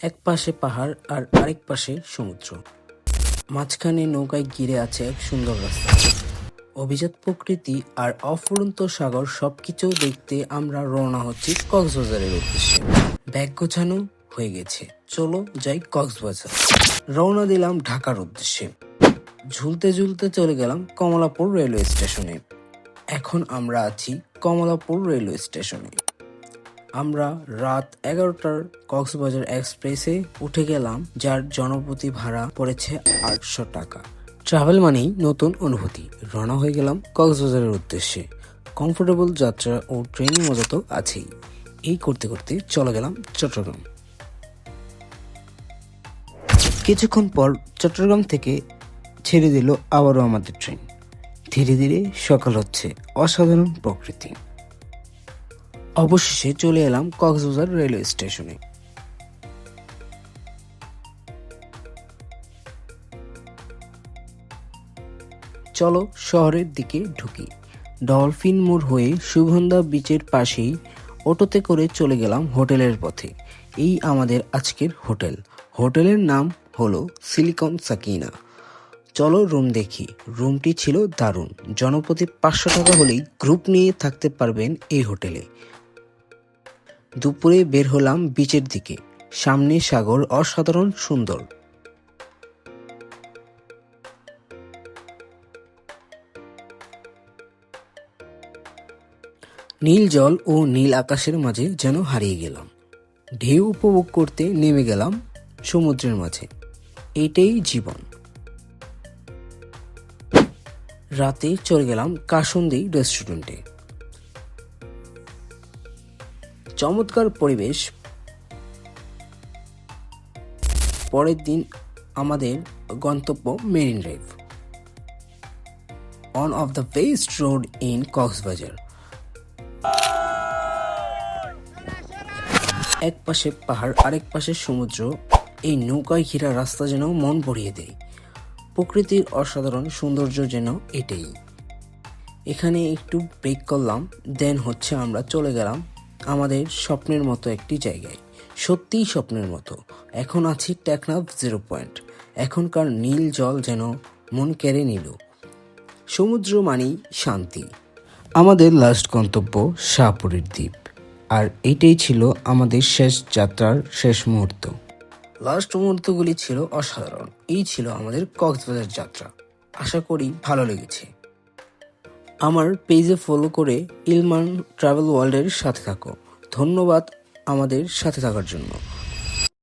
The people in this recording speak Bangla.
এক পাশে পাহাড় আর আরেক পাশে সমুদ্র। মাঝখানে নৌকায় ঘিরে আছে এক সুন্দর রাস্তা। অভিজাত প্রকৃতি আর অফুরন্ত সাগর সবকিছু দেখতে আমরা রওনা হচ্ছি কক্সবাজারের উদ্দেশ্যে। ব্যাগ গোছানো হয়ে গেছে। চলো যাই কক্সবাজার। রওনা দিলাম ঢাকার উদ্দেশ্যে। ঝুলতে ঝুলতে চলে গেলাম কমলাপুর রেলওয়ে স্টেশনে। এখন আমরা আছি কমলাপুর রেলওয়ে স্টেশনে। আমরা রাত এগারোটার কক্সবাজার এক্সপ্রেসে উঠে গেলাম, যার জনপ্রতি ভাড়া পড়েছে আটশো টাকা। ট্রাভেল মানেই নতুন অনুভূতি, রওনা হয়ে গেলাম কক্সবাজারের উদ্দেশ্যে। কমফোর্টেবল যাত্রা ও ট্রেনের মজা তো আছেই। এই করতে করতে চলে গেলাম চট্টগ্রাম। কিছুক্ষণ পর চট্টগ্রাম থেকে ছেড়ে দিল আবারও আমাদের ট্রেন। ধীরে ধীরে সকাল হচ্ছে, অসাধারণ প্রকৃতি। অবশেষে চলে এলাম কক্সবাজার রেলওয়ে স্টেশনে। চলো শহরের দিকে ঢুকি। ডলফিন মোড় হয়ে সুগন্ধা বিচের পাশেই অটোতে করে চলে গেলাম হোটেলের পথে। এই আমাদের আজকের হোটেল। হোটেলের নাম হলো সিলিকন সাকিনা। চলো রুম দেখি। রুমটি ছিল দারুণ। জনপ্রতি পাঁচশো টাকা হলেই গ্রুপ নিয়ে থাকতে পারবেন এই হোটেলে। দুপুরে বের হলাম বিচের দিকে। সামনে সাগর অসাধারণ সুন্দর। নীল জল ও নীল আকাশের মাঝে যেন হারিয়ে গেলাম। ঢেউ উপভোগ করতে নেমে গেলাম সমুদ্রের মাঝে। এটাই জীবন। রাতে চলে গেলাম কাসুন্দি রেস্টুরেন্টে। চমৎকার পরিবেশ। পরের দিন আমাদের গন্তব্য marine drive. One of the best road in Cox's Bazar. এক পাশে পাহাড়, আরেক পাশে সমুদ্র। এই নৌকায় ঘেরা রাস্তা যেন মন ভরিয়ে দেয়। প্রকৃতির অসাধারণ সৌন্দর্য যেন এটাই। এখানে একটু ব্রেক করলাম দেন হচ্ছে আমরা চলে গেলাম আমাদের স্বপ্নের মতো একটি জায়গায়। সত্যিই স্বপ্নের মতো। এখন আছি টেকনাফ জিরো পয়েন্ট। এখনকার নীল জল যেন মন কেড়ে নিল। সমুদ্র মানেই শান্তি। আমাদের লাস্ট গন্তব্য শাহপুরের দ্বীপ। আর এটাই ছিল আমাদের শেষ যাত্রার শেষ মুহূর্ত। লাস্ট মুহূর্তগুলি ছিল অসাধারণ। এই ছিল আমাদের কক্সবাজার যাত্রা। আশা করি ভালো লেগেছে। আমার পেজে ফলো করে ইলমান ট্রাভেল ওয়ার্ল্ডের সাথে থাকো। ধন্যবাদ আমাদের সাথে থাকার জন্য।